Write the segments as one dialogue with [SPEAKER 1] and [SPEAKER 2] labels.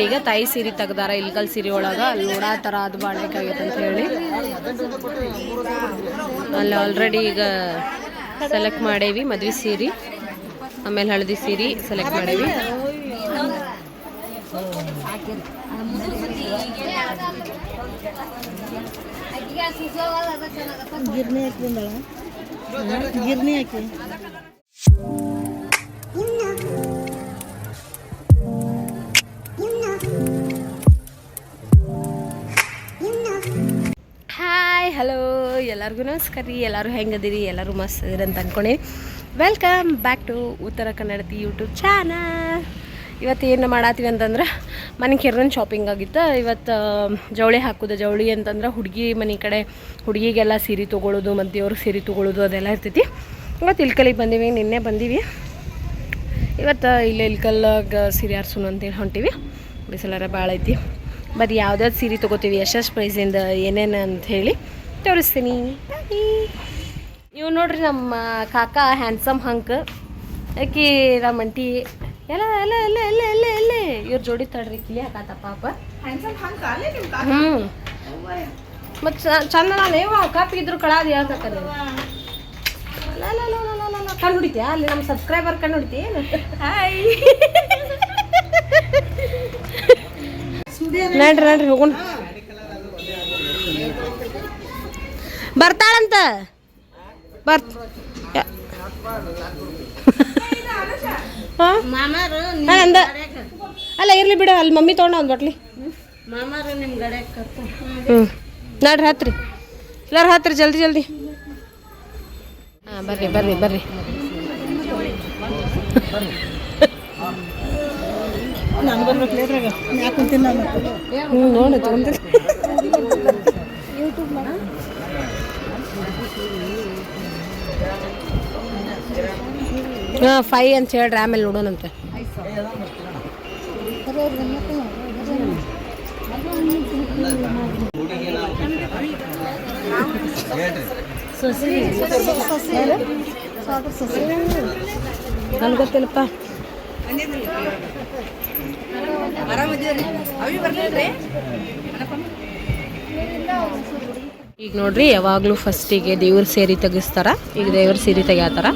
[SPEAKER 1] ನೋಡ್ರಿ ಈಗ ತಾಯಿ ಸೀರೆ ತೆಗ್ದಾರ ಇಲ್ಕಲ್ ಸೀರೆ ಒಳಗೆ ಅಲ್ಲಿ ನೋಡಾತರ ಅದು ಬಾಳೆಕಾಗೈತೆ ಅಂತ ಹೇಳಿ. ಅಲ್ಲಿ ಆಲ್ರೆಡಿ ಈಗ ಸೆಲೆಕ್ಟ್ ಮಾಡೇವಿ ಮದ್ವೆ ಸೀರೆ ಆಮೇಲೆ ಹಳದಿ ಸೀರೆ ಸೆಲೆಕ್ಟ್ ಮಾಡೇವಿ.
[SPEAKER 2] ಗಿರ್ನಿ ಹಾಕಿ ಗಿರ್ನಿ ಹಾಕಿ?
[SPEAKER 1] ಹಲೋ, ಎಲ್ಲರಿಗೂ ನಮಸ್ಕಾರ ರೀ. ಎಲ್ಲರೂ ಹೆಂಗದಿರಿ? ಎಲ್ಲರೂ ಮಸ್ತ್ ಇದ್ದೀರಿ ಅಂತ ಅನ್ಕೊಂಡೆ. ವೆಲ್ಕಮ್ ಬ್ಯಾಕ್ ಟು ಉತ್ತರ ಕನ್ನಡತಿ ಯೂಟ್ಯೂಬ್ ಚಾನಲ್ ಇವತ್ತು ಏನು ಮಾಡತ್ತೀವಿ ಅಂತಂದ್ರೆ, ಮನೆ ಕೆರನ್ ಶಾಪಿಂಗ್ ಆಗಿತ್ತು. ಇವತ್ತು ಜವಳಿ ಹಾಕೋದು. ಜವಳಿ ಅಂತಂದ್ರೆ ಹುಡುಗಿ ಮನೆ ಕಡೆ ಹುಡುಗಿಗೆಲ್ಲ ಸೀರೆ ತೊಗೊಳೋದು ಮತ್ತು ದೇವ್ರ ಸೀರೆ ತೊಗೊಳೋದು ಅದೆಲ್ಲ ಇರ್ತೈತಿ. ಇವತ್ತು ಇಲ್ಕಲಿಗೆ ಬಂದೀವಿ. ನಿನ್ನೆ ಬಂದೀವಿ. ಇವತ್ತು, ಇಲ್ಲಿ ಇಲ್ಕಲ್ಲಾಗ ಸೀರೆ ಆರ್ಸೋಣ ಅಂತೇಳಿ ಹೊಂಟೀವಿ. ಬಿಸಿಲಾರ ಭಾಳ ಐತಿ ಬರೀ ಯಾವ್ದಾವ್ದು ಸೀರೆ ತೊಗೋತೀವಿ? ಎಷ್ಟೆಷ್ಟು ಪ್ರೈಸಿಂದ ಏನೇನು ಅಂತ ಹೇಳಿ. ತೋರಿಸ್ತೀನಿ. ಇವ್ ನೋಡ್ರಿ ನಮ್ಮ ಕಾಕ ಹ್ಯಾಂಡ್ಸಮ್ ಹಂಕ್ ಆಕಿ ನಮ್ಮ ಅಂಟಿ ಎಲ್ಲ ಎಲ್ಲ ಎಲ್ಲ ಎಲ್ಲ ಎಲ್ಲ ಎಲ್ಲ. ಇವ್ರ ಜೋಡಿ ತಡ್ರಿ ಕಿಲಿ ಹಾಕಾತ ಪಾಪ. ಹ್ಞೂ ಮತ್ತು ಚಂದ ನಾನು ಏವ ಇದ್ರು ಕಳಾದ ಹೇಳ್ತಕ್ಕ ಕಣ್ಣು ಹೊಡಿತೀಯಾ? ಅಲ್ಲಿ ನಮ್ಮ ಸಬ್ಸ್ಕ್ರೈಬರ್ ಕಣ್ಣು ಹಿಡಿತೀಯ ಹಾಯ್ ನಡ್ರಿ ನಡ್ರಿ ಹೋಗೋಣ. ಬರ್ತಾಳಂತ? ಬರ್ತ ಅಲ್ಲ, ಇರ್ಲಿ ಬಿಡು, ಅಲ್ಲಿ ಮಮ್ಮಿ ತೊಗೊಂಡ ಒಂದು ಬಟ್ಲಿ. ಹ್ಞೂ ನಡ್ರಿ ಹತ್ರಿ. ಎಲ್ಲಾರು ಹತ್ರಿ, ಜಲ್ದಿ ಜಲ್ದಿ. ಹಾಂ, ಬರ್ರಿ ಬರ್ರಿ ಬರ್ರಿ. ಹ್ಞೂ ನೋಡಿ ತೊಗೊಂಡ್ರಿ ಹಾಂ ಫೈ ಅಂತ ಹೇಳ್ರಿ ಆಮೇಲೆ ನೋಡೋಣಂತೆ ನನ್ಗೆ ಗೊತ್ತಿಲ್ಲಪ್ಪ ಈಗ ನೋಡ್ರಿ, ಯಾವಾಗಲೂ ಫಸ್ಟಿಗೆ ದೇವ್ರ ಸೇರಿ ತೆಗಿಸ್ತಾರ. ಈಗ ದೇವ್ರ ಸೀರೆ ತೆಗಿಯತಾರ.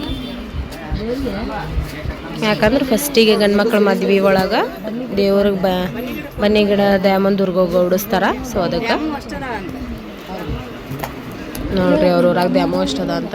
[SPEAKER 1] ಯಾಕಂದ್ರೆ ಫಸ್ಟಿಗೆ ಗಂಡು ಮಕ್ಳ ಮದ್ವೆ ಒಳಗೆ ದೇವ್ರಿಗೆ ಬ, ಬನ್ನಿ ಗಿಡ ದ್ಯಾಮನ್ ದುರ್ಗ ಉಡಿಸ್ತಾರ. ಸೊ ಅದಕ್ಕೆ ನೋಡ್ರಿ ಅವ್ರ ಊರಾಗ ದ್ಯಾಮೋ ಅಷ್ಟದ ಅಂತ.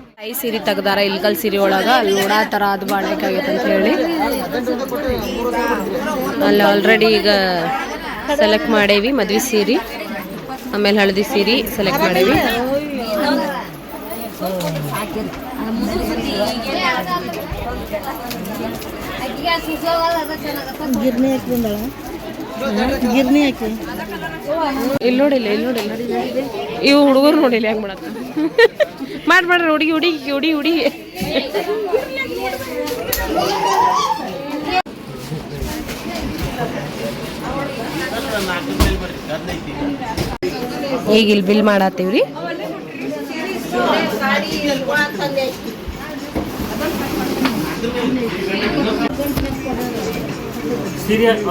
[SPEAKER 1] ತಾಯಿ ಸೀರೆ ತೆಗ್ದಾರ ಇಲ್ಕಲ್ ಸೀರೆ ಒಳಗೆ ಅಲ್ಲಿ ಥರ ಅದು ಬಾಳೆಕಾಗೈತೆ ಅಂತ ಹೇಳಿ. ಅಲ್ಲಿ ಆಲ್ರೆಡಿ ಈಗ ಸೆಲೆಕ್ಟ್ ಮಾಡೇವಿ ಮದ್ವೆ ಸೀರೆ ಆಮೇಲೆ ಹಳದಿ ಸೀರೆ ಸೆಲೆಕ್ಟ್ ಮಾಡೇವಿ. ಇಲ್ಲಿ ನೋಡಿಲ್ಲ ಇಲ್ಲಿ ನೋಡಿಲ್ಲ. ಇವು ಹುಡುಗರು ನೋಡಿಲ್ಲ, ಹೆಂಗೆ ಮಾಡತ್ತ ಮಾಡಿ ಮಾಡ್ರಿ ಹುಡುಗಿ ಹುಡುಗಿ ಹುಡಿ ಹುಡಿ ಈಗ ಇಲ್ಲಿ ಬಿಲ್ ಮಾಡತ್ತೀವ್ರಿ?
[SPEAKER 3] ಸೀರಿಯಸ್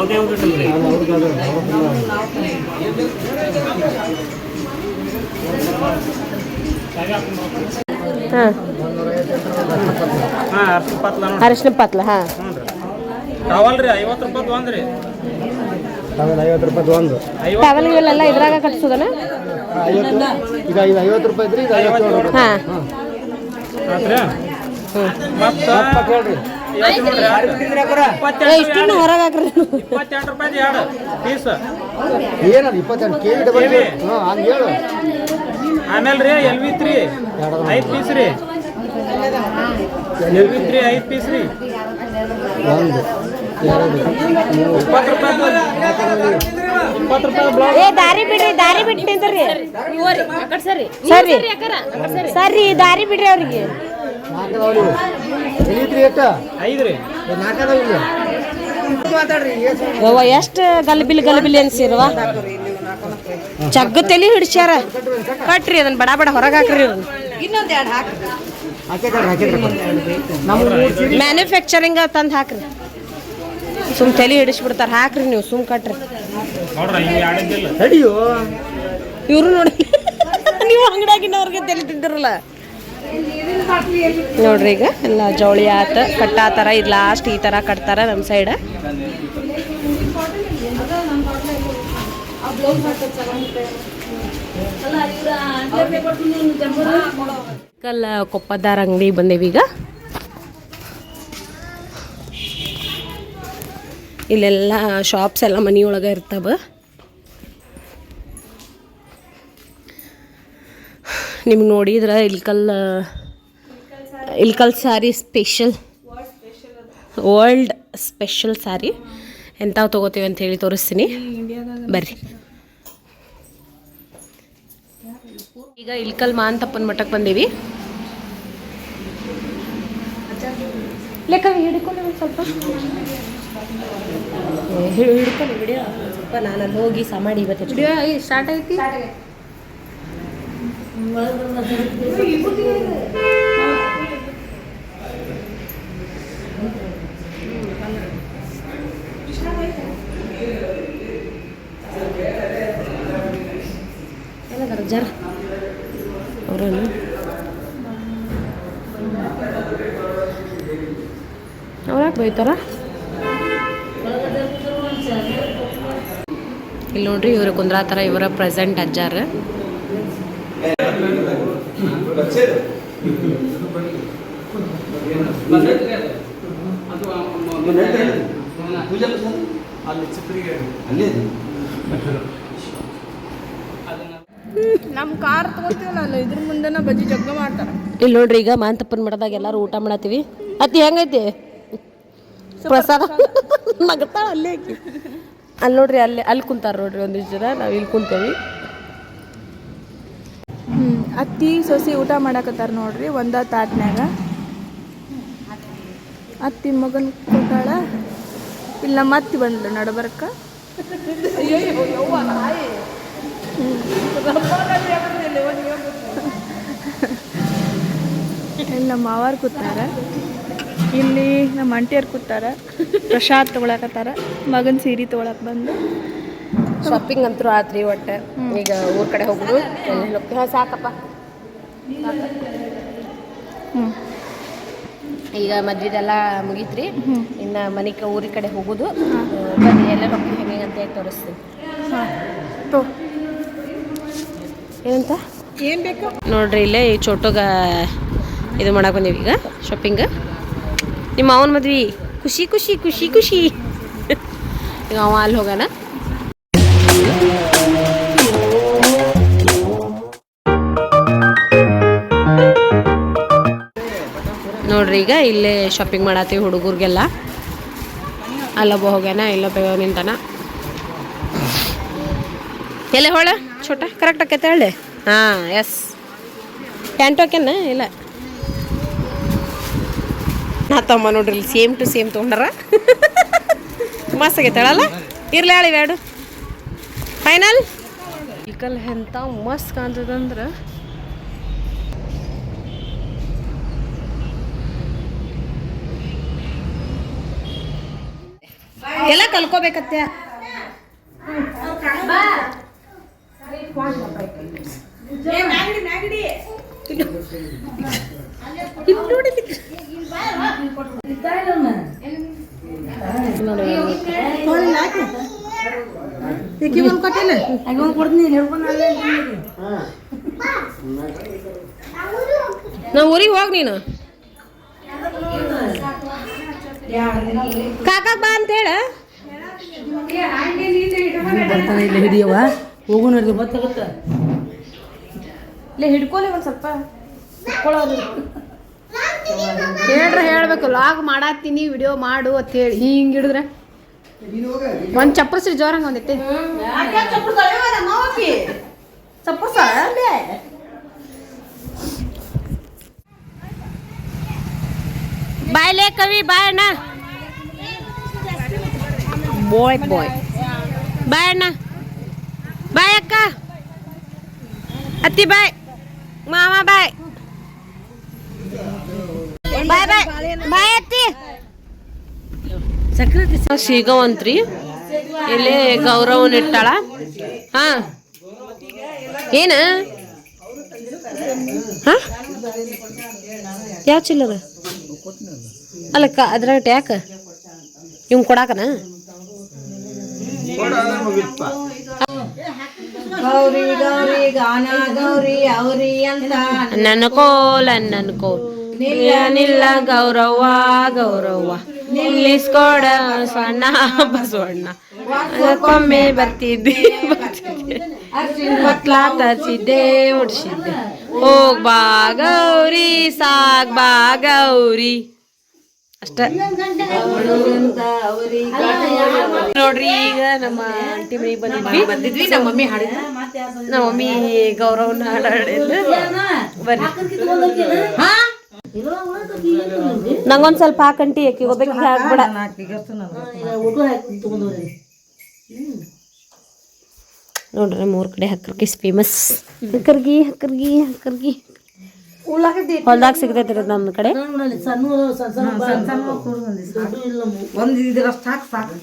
[SPEAKER 1] ಹಾಂ
[SPEAKER 3] ಹಾಂ ಅರ್ಶಿನ ಪತ್ಲ
[SPEAKER 1] ಅರಿಶಿನ ಪತ್ಲ ಹಾಂ.
[SPEAKER 3] ಟವಲ್ ರೀ ಐವತ್ತು ರೂಪಾಯ್ದು ಒಂದು ರೀ
[SPEAKER 4] ಐವತ್ತು ರೂಪಾಯಿ ಒಂದು
[SPEAKER 3] ಐವತ್ತು
[SPEAKER 1] ಟವಲ್ ಇವೆಲ್ಲ ಇದ್ರಾಗ ಕಟ್ಸೋದನ?
[SPEAKER 4] ಐವತ್ತು ಈಗ ಇದು ಐವತ್ತು ರೂಪಾಯಿ ಇದ್ರಿ ಇದು ಐವತ್ತೇಳು ರೂಪಾಯಿ
[SPEAKER 1] ಹಾಂ ಹೊರಗೆ ಹಾಕ್ರಿ
[SPEAKER 3] ಎರಡು. ಪೀಸ್.
[SPEAKER 4] ಏನದು ಇಪ್ಪತ್ತೆರಡು ಕೆ ಜಿ ಡಬಲ್. ಹಾಂ ಹಂಗೆ ಹೇಳು.
[SPEAKER 3] ಆಮೇಲೆ ರೀ ಎಲ್ ವಿ ತ್ರೀ ಐದು ಪೀಸ್ ರೀ. ಎಲ್ ವಿ ತ್ರೀ ಐದು ಪೀಸ್ ರೀ.
[SPEAKER 4] ಒಂದು ಎರಡು
[SPEAKER 3] ಇಪ್ಪತ್ತು ರೂಪಾಯಿ ಇಪ್ಪತ್ತು ರೂಪಾಯಿ
[SPEAKER 1] ಏ ದಾರಿ ಬಿಡ್ರಿ ದಾರಿ ಬಿಟ್ಟು ನಿಂದ್ರಿ ಸರಿ ಸರಿ ದಾರಿ ಬಿಡ್ರಿ ಅವ್ರಿಗೆ.
[SPEAKER 4] ಎಲ್ಲಿದ್ರಿ ಎಷ್ಟು
[SPEAKER 3] ಐದು ರೀ.
[SPEAKER 1] ಯವ್ವ ಎಷ್ಟು ಗಲ್ಬಿಲ್ ಗಲ್ಬಿಲ್ ಅನ್ಸಿರುವ ಚಗ್ಗ ತಲಿ ಹಿಡಿಸ್ಯಾರ. ಕಟ್ರಿ ಅದನ್ನ ಬಡ ಬಡ ಹೊರಗೆ ಹಾಕ್ರಿ
[SPEAKER 4] ನಮ್ಮ
[SPEAKER 1] ಮ್ಯಾನುಫ್ಯಾಕ್ಚರಿಂಗ್ ತಂದು ಹಾಕ್ರಿ. ಸುಮ್ ತಲಿ ಹಿಡಿಸ್ಬಿಡ್ತಾರ. ಹಾಕ್ರಿ ನೀವು ಸುಮ್ ಕಟ್ರಿ. ಇವರು ನೋಡಿ ನೀವು ಅಂಗಡಿಯಾಗಿನವ್ರಿಗೆ ತಲೆ ತಿಂದಿರಲ್ಲ. ನೋಡ್ರಿ ಈಗ ಎಲ್ಲ ಜವಳಿ ಆತ ಕಟ್ಟಾತಾರ ಇದು ಲಾಸ್ಟ್ ಈ ಥರ ಕಟ್ತಾರ ನಮ್ಮ ಸೈಡ್ ಕಲ್ಲ ಕೊಪ್ಪದಾರ ಅಂಗಡಿ ಬಂದೇವಿ ಈಗ. ಇಲ್ಲೆಲ್ಲ ಶಾಪ್ಸ್ ಎಲ್ಲ ಮನೆಯೊಳಗೆ ಇರ್ತಾವ. ನಿಮ್ಗೆ ನೋಡಿದ್ರೆ Ilkal Ilkal sari special. World special sari. ಎಂಥವು ತಗೋತೀವಿ ಅಂತ ಹೇಳಿ ತೋರಿಸ್ತೀನಿ. ಬರ್ರಿ. ಈಗ ಇಲ್ಕಲ್ ಮಾಂತಪ್ಪನ ಮಠಕ್ಕೆ ಬಂದೀವಿ. ಲೆಕ್ಕ ಹಿಡ್ಕೊಂಡು ಸ್ವಲ್ಪ. ಹಿಡ್ಕೊಂಡು ವಿಡಿಯೋ ಸ್ವಲ್ಪ ನಾನು ಅಲ್ಲಿ ಹೋಗಿ ಸಮಾಡಿ ಇವತ್ತು ವಿಡಿಯೋ ಸ್ಟಾರ್ಟ್ ಐತಿ ಎಲ್ಲದಾರ ಜರ ಅವರನ್ನು ಅವ್ರಾಕ್ ಬೈತಾರ ಇಲ್ಲಿ ನೋಡ್ರಿ ಇವ್ರ ಕುಂದ್ರಾತರ ಇವರ ಪ್ರೆಸೆಂಟ್ ಅಜ್ಜಾರ
[SPEAKER 2] ನಮ್ಮ ಕಾರ್ ತಗೋತೀವಲ್ಲ ನಾನು ಇದ್ರ ಮುಂದೆನ ಬಜ್ಜಿ ಜಗ್ಗ ಮಾಡ್ತಾರೆ.
[SPEAKER 1] ಇಲ್ಲಿ ನೋಡ್ರಿ ಈಗ ಮಾಂತಪ್ಪನ ಮಠದಾಗ ಎಲ್ಲರೂ ಊಟ ಮಾಡತ್ತೀವಿ. ಅತಿ ಹೆಂಗೈತಿ? ಪ್ರಸಾದ? ನಗತಾಳ ಅಲ್ಲೇ ಆಕಿ. ಅಲ್ಲಿ ನೋಡ್ರಿ ಅಲ್ಲಿ ಅಲ್ಲಿ ಕುಂತಾರ ನೋಡ್ರಿ ಒಂದಿಷ್ಟು ಜನ ನಾವು ಇಲ್ಲಿ ಕುಂತೇವಿ.
[SPEAKER 2] ಹ್ಞೂ ಅತ್ತಿ ಸೊಸಿ ಊಟ ಮಾಡಕತ್ತಾರ ನೋಡ್ರಿ ಒಂದ ತಾಟ್ನ್ಯಾಗ. ಅತ್ತಿ ಮಗನ್ ಕೂತಾಳ ಇಲ್ಲ ನಮ್ಮ ಅತ್ತಿ ಬಂದ್ಲು ನಡಬರ್ಕ. ನಮ್ಮ ಮಾವಾರ್ ಕೂತಾರ ಇಲ್ಲಿ ನಮ್ಮ ಅಂಟಿಯರ್ ಕೂತಾರ ಪ್ರಸಾದ್ ತೊಗೊಳಕತ್ತಾರ. ಮಗನ್ ಸೀರೆ ತೊಗೊಳಕ್ ಬಂದು.
[SPEAKER 1] ಶಾಪಿಂಗ್ ಅಂತೂ ಆತ್ರಿ ಒಟ್ಟು. ಈಗ ಊರ್ ಕಡೆ ಹೋಗುದು ಹಾಂ ಸಾಕಪ್ಪ.
[SPEAKER 2] ಹ್ಞೂ
[SPEAKER 1] ಈಗ ಮದ್ವಿದೆಲ್ಲ ಮುಗೀತ್ರಿ. ಇನ್ನು ಮನಿಕ ಊರಿ ಕಡೆ ಹೋಗುದು. ಬನ್ನಿ ಎಲ್ಲ ಹೋಗಿ ಹೆಂಗೆ ಅಂತ ಹೇಳಿ ತೋರಿಸ್ತೀನಿ.
[SPEAKER 2] ಹಾಂ. ತೋ.
[SPEAKER 1] ಏನಂತ?
[SPEAKER 2] ಏನು ಬೇಕು?
[SPEAKER 1] ನೋಡ್ರಿ ಇಲ್ಲೇ ಈ ಚೋಟಗ ಇದು ಮಾಡಕ್ಕೆ ಬಂದೀವಿ ಈಗ ಶಾಪಿಂಗ್ ನಿಮ್ಮ ಅವನ ಮದ್ವಿ, ಖುಷಿ ಖುಷಿ ಖುಷಿ ಖುಷಿ. ಈಗ ಅವ ಅಲ್ಲಿ ಹೋಗೋಣ. ನೋಡ್ರಿ ಈಗ ಇಲ್ಲೇ ಶಾಪಿಂಗ್ ಮಾಡತ್ತೀವಿ ಹುಡುಗರಿಗೆಲ್ಲ. ಅಲ್ಲೊಬ್ಬ ಹೋಗ್ಯಾನ ಇಲ್ಲೊಬ್ಬ ನಿಂತಾನ. ಎಲೆ ಹೋಳ ಛೋಟ ಕರೆಕ್ಟ್ ಆಕೈತೆ ಹೇಳಿ. ಹಾಂ ಎಸ್ ಪ್ಯಾಂಟ್ ಹಾಕ್ಯಾನ? ಇಲ್ಲ. ನಾ ತಮ್ಮ ನೋಡ್ರಿ ಇಲ್ಲಿ ಸೇಮ್ ಟು ಸೇಮ್ ತೊಗೊಂಡಾರ. ಮಸ್ತ್ ಆಗೈತಾಳಲ್ಲ ಇರ್ಲಿ ಹೇಳಿ ಬ್ಯಾಡು ಫೈನಲ್ ಇಕಲ್ ಎಂತ ಮಸ್ತ್ ಕಾಣ್ತದಂದ್ರೆ. ಎಲ್ಲ ಕಲ್ಕೋಬೇಕತ್ಯ ನಾ ಊರಿಗೆ ಹೋಗಿ ನೀನು. ಕಾಕ ಬಾ ಅಂತ ಹೇಳ.
[SPEAKER 5] ಬರ್ತಾನೆ ಇಲ್ಲ ಹಿಡಿಯವ ಹೋಗು ನೋಡಿದ್ರೆ
[SPEAKER 1] ಇಲ್ಲೇ ಹಿಡ್ಕೊಲಿ ಒಂದು ಸ್ವಲ್ಪ. ಹಿಡ್ಕೊಳ್ಳೋದು ಹೇಳ್ರಿ ಹೇಳ್ಬೇಕು ಲಾಗ್ ಮಾಡಾತೀನಿ ವಿಡಿಯೋ ಮಾಡು ಅಂತ ಹೇಳಿ. ಹಿಂಗೆ ಹಿಡಿದ್ರೆ? ಒಂದು ಚಪ್ಪರ್ಸಿ ಜೋರಂಗ ಒಂದೈತಿ ಚಪ್ಪರ್ಸ ಬಾಯ್ಲೆ ಕವಿ ಬಾಯ್ ಅಣ್ಣ. ಬಾಯ್ ಬಾಯ್ ಬಾಯ್ ಅಣ್ಣ. ಬಾಯ್ ಅಕ್ಕ. ಅತ್ತಿ ಬಾಯ್. ಮಾಮ ಬಾಯ್ ಬಾಯ್ ಬಾಯ್ ಬಾಯ್ ಅತ್ತಿ ಸಿಗವಂತ್ರಿ ಇಲ್ಲಿ ಗೌರವನ್ ಇಟ್ಟಾಳ. ಹಾ. ಏನ? ಹಾ? ಯಾವ ಚಿಲ್ಲರ? ಅಲ್ಲಕ್ಕ ಅದ್ರಾಗ ಟ್ಯಾಕ? ಇವ್ ಕೊಡಾಕನ?
[SPEAKER 5] ಗೌರಿ ಗೌರಿ ಗಾನ ಗೌರಿ ಅವರಿ ಅಂತ
[SPEAKER 1] ನನ್ನ ಕೋಲ ನನ್ನ ಕೋಲ್ ನಿಲ್ಲ ನಿಲ್ಲ ಗೌರವ್ವ ಗೌರವ್ವ. ನಿಲ್ಲಿಸ್ಕೊಡ ಸಣ್ಣ ಬಸವಣ್ಣ ಅದಕ್ಕೊಮ್ಮೆ ಬರ್ತಿದ್ದೆ ಬತ್ಲಾ ತರಿಸಿದ್ದೆ ಉಡ್ಸಿದ್ದೆ ಹೋಗ್ ಬಾ ಗೌರಿ ಸಾಕ್ ಬಾ ಗೌರಿ. ಅಷ್ಟ. ನೋಡ್ರಿ ಈಗ ನಮ್ಮ ಆಂಟಿ ಮನೆಗೆ ಬಂದಿದ್ವಿ. ಬಂದಿದ್ವಿ ನಮ್ಮ ಮಮ್ಮಿ ಹಾಡಿದ ನಮ್ಮ ಮಮ್ಮಿ ಗೌರವನ ಹಾಡಿಲ್ಲ ಬರ್ರಿ ನಂಗೊಂದ್ ಸ್ವಲ್ಪ ಹಾಕಂಟಿ ಅಕ್ಕಿ ಒಬ್ಬಕ್ಕೆ ಹಾಕ್ಬಿಡ. ನೋಡ್ರಿ ಮೂರ್ ಕಡೆ ಹಕ್ಕರ್ಗಿ ಫೇಮಸ್ ಹಕ್ಕರ್ಗಿ ಹಕ್ಕರ್ಗಿ ಹಕ್ಕರ್ಗಿ ಹೊಲ್ದಾಗ ಸಿಗ್ತೈತಿ ರೀ ನಮ್ಮ ಕಡೆ.
[SPEAKER 5] ಒಂದು ಇದ್ರಷ್ಟು ಸಾಕು ಸಾಕು.